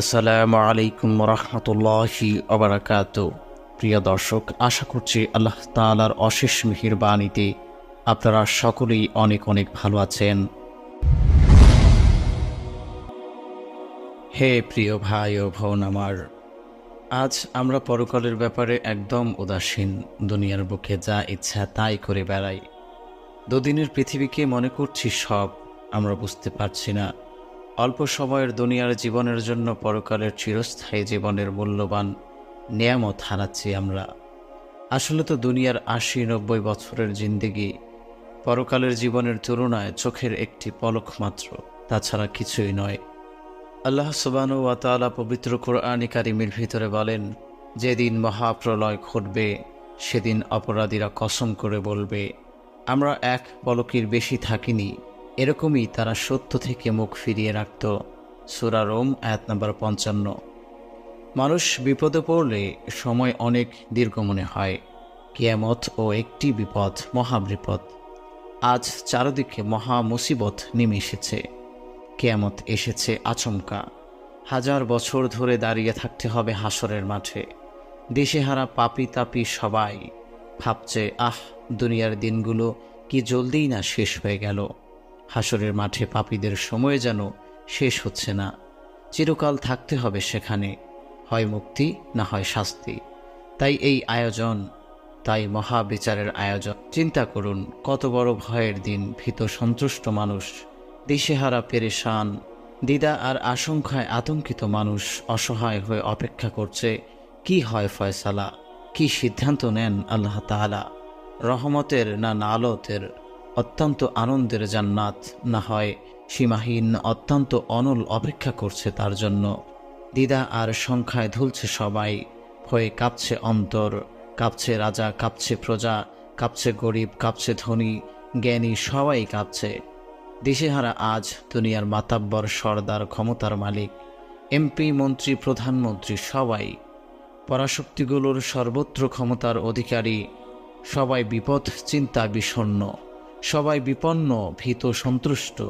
আসসালামু আলাইকুম রহমতুল্লাহি অবরাকাত প্রিয় দর্শক, আশা করছি আল্লাহ তালার অশেষ মিহির বাণীতে আপনারা সকলেই অনেক অনেক ভালো আছেন। হে প্রিয় ভাই ও বোন আমার, আজ আমরা পরকালের ব্যাপারে একদম উদাসীন, দুনিয়ার বুকে যা ইচ্ছা তাই করে বেড়াই। দুদিনের পৃথিবীকে মনে করছি সব, আমরা বুঝতে পারছি না অল্প সময়ের দুনিয়ার জীবনের জন্য পরকালের চিরস্থায়ী জীবনের মূল্যবান নিয়ামত হারাচ্ছি আমরা। আসলে তো দুনিয়ার আশি নব্বই বছরের জিন্দেগি পরকালের জীবনের তুলনায় চোখের একটি পলক মাত্র, তাছাড়া কিছুই নয়। আল্লাহ সুবানু ওয়াতালা পবিত্র কোরআনী কারিমের ভিতরে বলেন, যেদিন মহাপ্রলয় ঘটবে, সেদিন অপরাধীরা কসম করে বলবে, আমরা এক পলকের বেশি থাকিনি। এরকমই তারা সত্য থেকে মুখ ফিরিয়ে রাখত। সুরা রোম এক নম্বর পঞ্চান্ন। মানুষ বিপদে পড়লে সময় অনেক দীর্ঘ মনে হয়। কিয়ামত ও একটি বিপদ মহাবিপদ আজ চারদিকে মহা মুসিবত নেমে এসেছে। কেয়ামত এসেছে আচমকা। হাজার বছর ধরে দাঁড়িয়ে থাকতে হবে হাসরের মাঠে। দিশেহারা পাপি তাপি সবাই। ভাবছে, আহ, দুনিয়ার দিনগুলো কি জলদিই না শেষ হয়ে গেল? হাসরের মাঠে পাপীদের সময় যেন শেষ হচ্ছে না। চিরকাল থাকতে হবে সেখানে, হয় মুক্তি না হয় শাস্তি। তাই এই আয়োজন, তাই মহাবিচারের আয়োজন। চিন্তা করুন, কত বড় ভয়ের দিন, ভীত সন্তুষ্ট মানুষ। দিশেহারা পেরেশান দিদা আর আশঙ্কায় আতঙ্কিত মানুষ অসহায় হয়ে অপেক্ষা করছে, কি হয় ফয়সালা, কি সিদ্ধান্ত নেন আল্লাহ তাআলা? রহমতের না নালতের? অত্যন্ত আনন্দের জান্নাত। না হয় সীমাহীন অত্যন্ত অনল অপেক্ষা করছে তার জন্য। দিদা আর সংখ্যায় ধুলছে সবাই। ভয়ে কাঁপছে অন্তর। কাঁপছে রাজা, কাঁপছে প্রজা, কাঁপছে গরিব, কাঁপছে ধনী, জ্ঞানী সবাই কাঁপছে। দিশেহারা আজ দুনিয়ার মাতাব্বর সর্দার, ক্ষমতার মালিক, এমপি, মন্ত্রী, প্রধানমন্ত্রী সবাই। পরাশক্তিগুলোর সর্বত্র ক্ষমতার অধিকারী। সবাই বিপদ, চিন্তা বিষণ্ন সবাই বিপন্ন, ভীত, সন্তুষ্ট।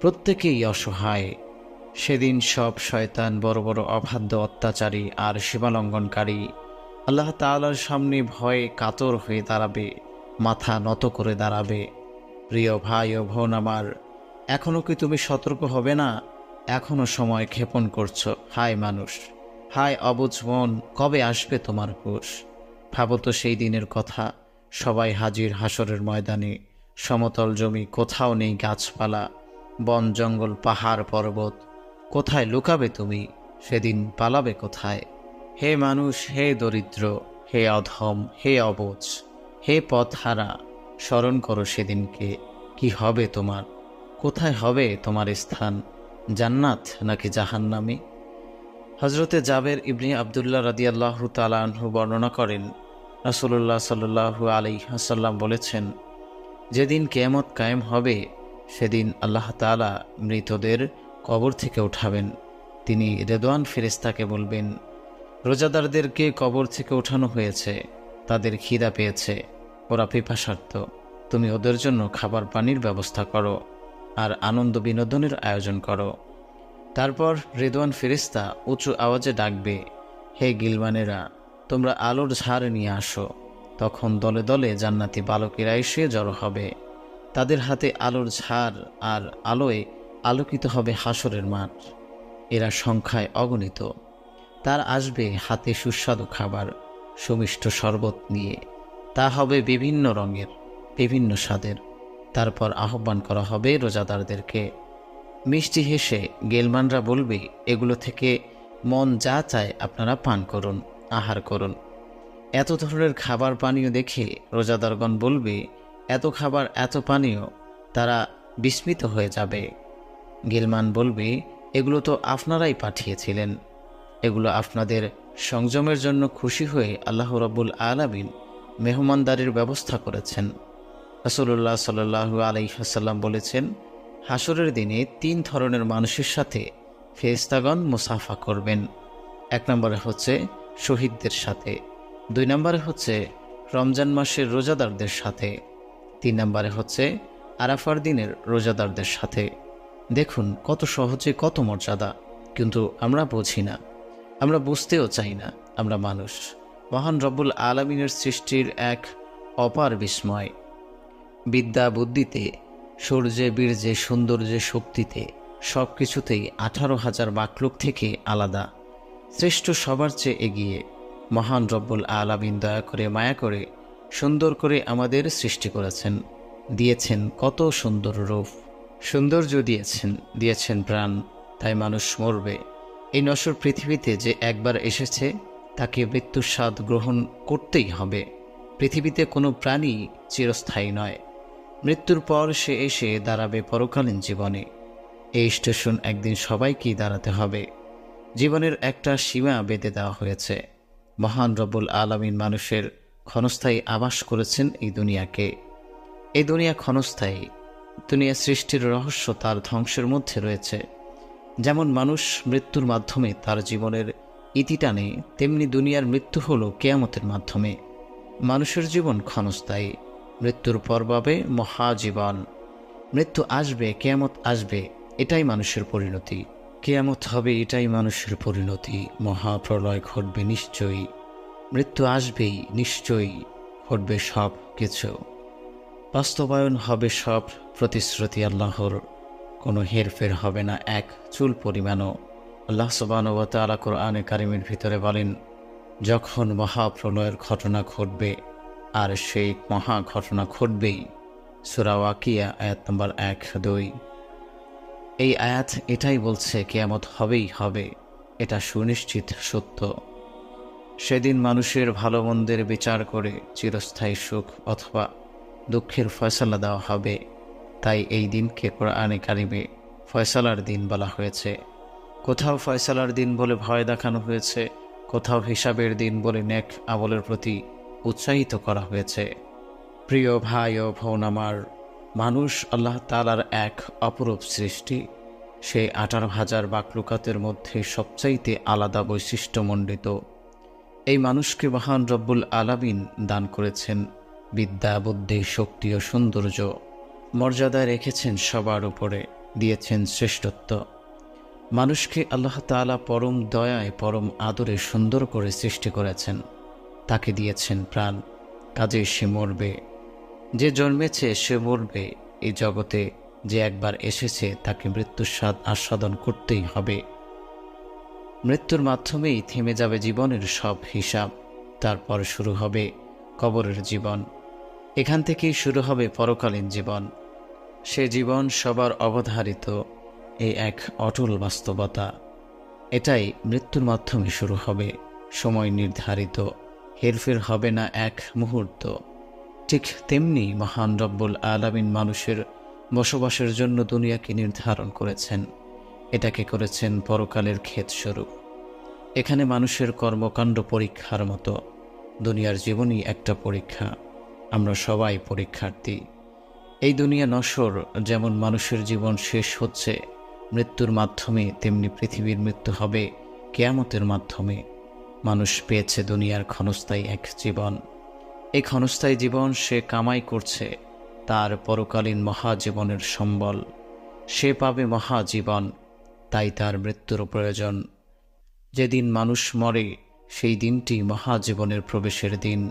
প্রত্যেকেই অসহায়। সেদিন সব শয়তান বড় বড় অবাধ্য, অত্যাচারী আর সীমালঙ্ঘনকারী। আল্লাহ তাআলার সামনে ভয়ে কাতর হয়ে দাঁড়াবে, মাথা নত করে দাঁড়াবে। প্রিয় ভাই ও বোন আমার এখনও কি তুমি সতর্ক হবে না? এখনও সময় ক্ষেপণ করছ, হায় মানুষ। হায় অবুঝ মন, কবে আসবে তোমার কোষ ভাবো তো সেই দিনের কথা, সবাই হাজির হাসরের ময়দানে। সমতল জমি, কোথাও নেই গাছপালা, বন জঙ্গল, পাহাড় পর্বত। কোথায় লুকাবে তুমি? সেদিন পালাবে কোথায়? হে মানুষ, হে দরিদ্র, হে অধম, হে অবোজ, হে পথহারা, স্মরণ করো সেদিনকে। কি হবে তোমার? কোথায় হবে তোমার স্থান? জান্নাত নাকি জাহান্নামে? হজরতে জাবের ইবনি আবদুল্লাহ রাদিয়াল্লাহু তালাহু বর্ণনা করেন রাসুল্লাহ সাল্লু আলি হাসাল্লাম বলেছেন যেদিন কেয়ামত কায়েম হবে, সেদিন আল্লাহ তালা মৃতদের কবর থেকে উঠাবেন। তিনি রেদওয়ান ফেরেস্তাকে বলবেন, রোজাদারদেরকে কবর থেকে উঠানো হয়েছে, তাদের খিদা পেয়েছে, ওরা পিপাসার্থ। তুমি ওদের জন্য খাবার পানির ব্যবস্থা করো আর আনন্দ বিনোদনের আয়োজন করো। তারপর রেদওয়ান ফেরিস্তা উঁচু আওয়াজে ডাকবে, হে গিলমানেরা তোমরা আলোর ঝাড় নিয়ে আসো। তখন দলে দলে জান্নাতি বালকেরা এসে জড়ো হবে। তাদের হাতে আলোর ঝাড় আর আলোয় আলোকিত হবে হাসরের মাঠ। এরা সংখ্যায় অগণিত। তার আসবে হাতে সুস্বাদু খাবার, সুমিষ্ট শরবত নিয়ে। তা হবে বিভিন্ন রঙের, বিভিন্ন স্বাদের। তারপর আহ্বান করা হবে রোজাদারদেরকে। মিষ্টি হেসে গেলমানরা বলবে, এগুলো থেকে মন যা চায় আপনারা পান করুন, আহার করুন। এত ধরনের খাবার পানীয় দেখে রোজাদারগণ বলবে, এত খাবার, এত পানীয়, তারা বিস্মিত হয়ে যাবে। গিলমান বলবে, এগুলো তো আপনারাই পাঠিয়েছিলেন। এগুলো আপনাদের সংযমের জন্য খুশি হয়ে আল্লাহ রব্বুল আলামিন মেহমানদারির ব্যবস্থা করেছেন। রাসুল্লাহ সাল্লু আলাইসাল্লাম বলেছেন, হাসরের দিনে তিন ধরনের মানুষের সাথে ফেস্তাগণ মুসাফা করবেন। এক নম্বরে হচ্ছে শহীদদের সাথে দুই নম্বরে হচ্ছে রমজান মাসের রোজাদারদের সাথে। তিন নম্বরে হচ্ছে আরাফার দিনের রোজাদারদের সাথে। দেখুন, কত সহজে কত মর্যাদা, কিন্তু আমরা বুঝি না। আমরা বুঝতেও চাই না, আমরা মানুষ। মহান রব্বুল আলমিনের সৃষ্টির এক অপার বিস্ময়। বিদ্যা বুদ্ধিতে, সূর্যে, বীর্যে, সৌন্দর্যে, শক্তিতে সব কিছুতেই আঠারো হাজার বাকলোক থেকে আলাদা। শ্রেষ্ঠ সবার চেয়ে এগিয়ে। মহান রব্বুল আলামিন দয়া করে, মায়া করে, সুন্দর করে আমাদের সৃষ্টি করেছেন। দিয়েছেন কত সুন্দর রূপ। সৌন্দর্য দিয়েছেন দিয়েছেন প্রাণ, তাই মানুষ মরবে। এই নশ্বর পৃথিবীতে যে একবার এসেছে, তাকে মৃত্যুর স্বাদ গ্রহণ করতেই হবে। পৃথিবীতে কোনো প্রাণী চিরস্থায়ী নয়। মৃত্যুর পর সে এসে দাঁড়াবে পরকালীন জীবনে। এই স্টেশন একদিন সবাইকেই দাঁড়াতে হবে। জীবনের একটা সীমা বেঁধে দেওয়া হয়েছে। মহান রব্বুল আলমিন মানুষের ক্ষণস্থায়ী আবাস করেছেন এই দুনিয়াকে। এই দুনিয়া ক্ষণস্থায়ী, দুনিয়া সৃষ্টির রহস্য তার ধ্বংসের মধ্যে রয়েছে। যেমন মানুষ মৃত্যুর মাধ্যমে তার জীবনের ইতি টানে, তেমনি দুনিয়ার মৃত্যু হল কেয়ামতের মাধ্যমে। মানুষের জীবন ক্ষণস্থায়ী, মৃত্যুর পর পাবে মহাজীবন। মৃত্যু আসবে, কেয়ামত আসবে, এটাই মানুষের পরিণতি। কেয়ামত হবে এটাই মানুষের পরিণতি। মহাপ্রলয় ঘটবে নিশ্চয়ই। মৃত্যু আসবেই, নিশ্চয়ই ঘটবে সব কিছু বাস্তবায়ন হবে সব প্রতিশ্রুতি আল্লাহর। কোনো হেরফের হবে না, এক চুল পরিমাণও। আল্লাহ সবান ও তালা কোরআনে কারিমের ভিতরে বলেন, যখন মহাপ্রলয়ের ঘটনা ঘটবে, আর সেই মহা ঘটনা ঘটবেই। সুরাওয়াকিয়া আয়াত নম্বর এক দুই। এই আয়াত এটাই বলছে, কেয়ামত হবেই হবে। এটা সুনিশ্চিত সত্য। সেদিন মানুষের ভালো মন্দের বিচার করে চিরস্থায়ী সুখ অথবা দুঃখের ফয়সালা দেওয়া হবে। তাই এই দিনকে কোরআনে কারিমে ফয়সালার দিন বলা হয়েছে। কোথাও ফয়সালার দিন বলে ভয় দেখানো হয়েছে, কোথাও হিসাবের দিন বলে নেক আবলের প্রতি উৎসাহিত করা হয়েছে। প্রিয় ভাই ও বোন আমার মানুষ আল্লাহ তালার এক অপরূপ সৃষ্টি। সেই আঠারো হাজার বাকলুকাতের মধ্যে সবচাইতে আলাদা বৈশিষ্ট্যমণ্ডিত। এই মানুষকে মহান রব্বুল আলামিন দান করেছেন। বিদ্যা, বুদ্ধি, শক্তি ও সৌন্দর্য মর্যাদায় রেখেছেন সবার উপরে, দিয়েছেন শ্রেষ্ঠত্ব। মানুষকে আল্লাহ তালা পরম দয়ায়, পরম আদরে সুন্দর করে সৃষ্টি করেছেন। তাকে দিয়েছেন প্রাণ। কাজে সে মরবে। যে জন্মেছে সে মরবে। এই জগতে যে একবার এসেছে, তাকে মৃত্যুর স্বাদ আস্বাদন করতেই হবে। মৃত্যুর মাধ্যমেই থেমে যাবে জীবনের সব হিসাব। তারপর শুরু হবে কবরের জীবন। এখান থেকেই শুরু হবে পরকালীন জীবন। সে জীবন সবার অবধারিত। এই এক অটল বাস্তবতা। এটাই মৃত্যুর মাধ্যমে শুরু হবে। সময় নির্ধারিত। হেরফের হবে না এক মুহূর্ত। ঠিক তেমনি মহান রব্বুল আলামিন মানুষের বসবাসের জন্য দুনিয়াকে নির্ধারণ করেছেন। এটাকে করেছেন পরকালের ক্ষেত স্বরূপ। এখানে মানুষের কর্মকাণ্ড পরীক্ষার মতো। দুনিয়ার জীবনই একটা পরীক্ষা। আমরা সবাই পরীক্ষার্থী। এই দুনিয়া নশ্বর যেমন মানুষের জীবন শেষ হচ্ছে, মৃত্যুর মাধ্যমে, তেমনি পৃথিবীর মৃত্যু হবে কেয়ামতের মাধ্যমে। মানুষ পেয়েছে দুনিয়ার ক্ষণস্থায়ী এক জীবন। এই ক্ষণস্থায়ী জীবন সে কামাই করছে, তার পরকালীন মহাজীবনের সম্বল। সে পাবে মহাজীবন, তাই তার মৃত্যুর প্রয়োজন। যেদিন মানুষ মরে, সেই দিনটি মহাজীবনের প্রবেশের দিন,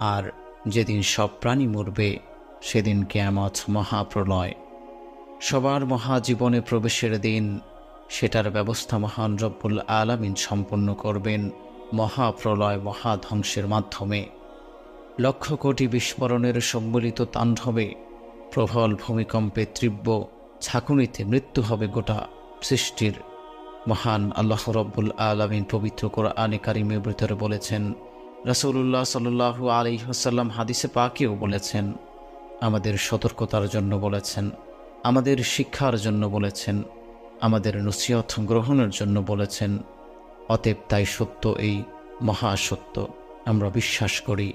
আর যেদিন সব প্রাণী মরবে, সেদিন কেয়ামত মহাপ্রলয়। সবার মহাজীবনে প্রবেশের দিন, সেটার ব্যবস্থা মহান রব্বুল আলামিন সম্পন্ন করবেন মহাপ্রলয় মহাধ্বংসের মাধ্যমে। লক্ষ কোটি বিস্ফোরণের সম্বলিত তাণ্ডবে প্রবল ভূমিকম্পে তীব্র ছাকুনিতে মৃত্যু হবে গোটা সৃষ্টির। মহান আল্লাহ রব্বুল আলমিন পবিত্র কোরআনে কারিমের ভিতরে বলেছেন রাসৌল্লাহ সাল্লু আলি হাসাল্লাম হাদিসে পাকেও বলেছেন, আমাদের সতর্কতার জন্য বলেছেন, আমাদের শিক্ষার জন্য বলেছেন, আমাদের নসিহত গ্রহণের জন্য বলেছেন। অতএব তাই সত্য এই মহাসত্য আমরা বিশ্বাস করি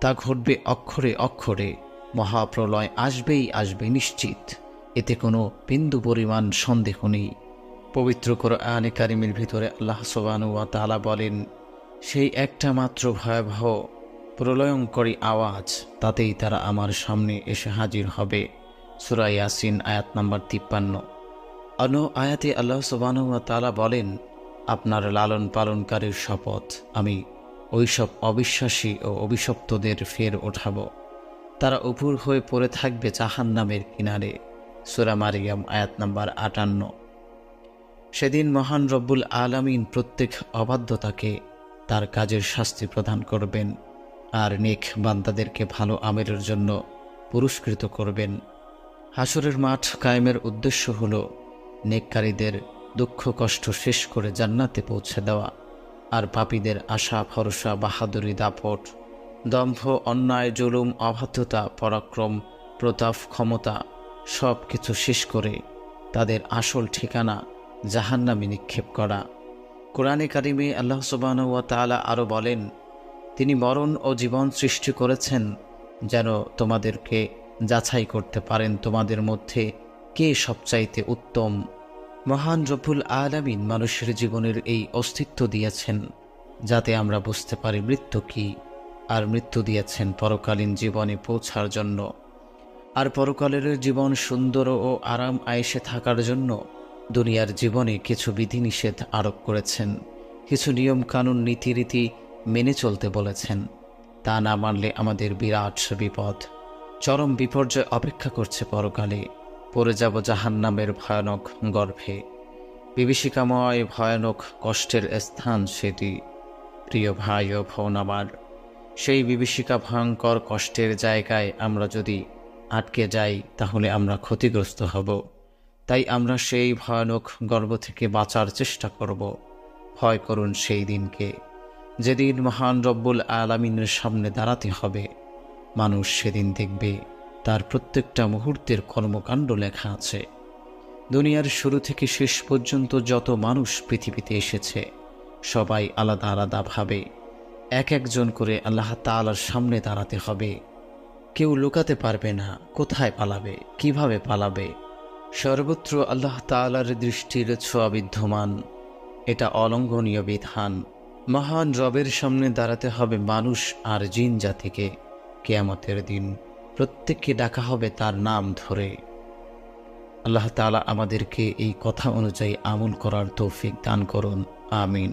তা ঘটবে অক্ষরে অক্ষরে। মহাপ্রলয় আসবেই আসবে নিশ্চিত। এতে কোনো বিন্দু পরিমাণ সন্দেহ নেই। পবিত্র আনে কারিমের ভিতরে আল্লাহ সোবানুয়া তালা বলেন, সেই একটা মাত্র ভয়াবহ, প্রলয়ঙ্করী আওয়াজ, তাতেই তারা আমার সামনে এসে হাজির হবে। সুরাই ইয়াসিন, আয়াত নাম্বার তিপ্পান্ন। অন্য আয়াতে আল্লাহ সুবানুয়া তালা বলেন, আপনার লালন পালনকারীর শপথ আমি ওইসব অবিশ্বাসী ও অভিশপ্তদের ফের ওঠাব। তারা উপুর হয়ে পড়ে থাকবে জাহান নামের কিনারে। সুরা মারিয়াম, আয়াত নাম্বার আটান্ন। সেদিন মহান রব্বুল আলামিন প্রত্যেক অবাধ্যতাকে তার কাজের শাস্তি প্রদান করবেন আর নেক বান্দাদেরকে ভালো আমেরের জন্য পুরস্কৃত করবেন। হাসরের মাঠ কায়েমের উদ্দেশ্য হল নেককারীদের দুঃখ কষ্ট শেষ করে জান্নাতে পৌঁছে দেওয়া। আর পাপীদের আশা, ভরসা, বাহাদুরি দাপট দম্ভ, অন্যায়, জুলুম, অবাধ্যতা, পরাক্রম, প্রতাপ, ক্ষমতা সব কিছু শেষ করে তাদের আসল ঠিকানা জাহান্নামে নিক্ষেপ করা। কোরআনে কারিমে আল্লাহ সুবাহ তালা আরও বলেন, তিনি মরণ ও জীবন সৃষ্টি করেছেন যেন তোমাদেরকে যাচাই করতে পারেন। তোমাদের মধ্যে কে সবচাইতে উত্তম মহান রফুল আলামিন মানুষের জীবনের এই অস্তিত্ব দিয়েছেন, যাতে আমরা বুঝতে পারি মৃত্যু কি, আর মৃত্যু দিয়েছেন পরকালীন জীবনে পৌঁছার জন্য। আর পরকালের জীবন সুন্দর ও আরাম আয়েসে থাকার জন্য দুনিয়ার জীবনে কিছু বিধিনিষেধ আরোপ করেছেন, কিছু নিয়ম কানুন নীতিরীতি মেনে চলতে বলেছেন। তা না মানলে আমাদের বিরাট বিপদ। চরম বিপর্যয় অপেক্ষা করছে পরকালে। পড়ে যাব জাহান্নামের ভয়ানক গর্ভে। বিভীষিকাময় ভয়ানক কষ্টের স্থান সেটি। প্রিয় ভাই ও ভৌন আমার, সেই বিভীষিকা ভয়ঙ্কর কষ্টের জায়গায় আমরা যদি আটকে যাই, তাহলে আমরা ক্ষতিগ্রস্ত হব। তাই আমরা সেই ভয়ানক গর্ব থেকে বাঁচার চেষ্টা করব। ভয় করুন সেই দিনকে। যেদিন মহান রব্বুল আলামিনের সামনে দাঁড়াতে হবে, মানুষ সেদিন দেখবে। তার প্রত্যেকটা মুহূর্তের কর্মকাণ্ড লেখা আছে। দুনিয়ার শুরু থেকে শেষ পর্যন্ত যত মানুষ পৃথিবীতে এসেছে, সবাই আলাদা আলাদাভাবে, এক একজন করে আল্লাহ তালার সামনে দাঁড়াতে হবে। কেউ লুকাতে পারবে না, কোথায় পালাবে, কীভাবে পালাবে। সর্বত্র আল্লাহ তালার দৃষ্টির ছোঁয়া বিদ্যমান। এটা অলঙ্ঘনীয় বিধান। মহান রবের সামনে দাঁড়াতে হবে মানুষ আর জিন জাতিকে, কেয়ামতের দিন। প্রত্যেককে ডাকা হবে তার নাম ধরে। আল্লাহ তালা আমাদেরকে এই কথা অনুযায়ী আমল করার তৌফিক দান করুন। আমিন।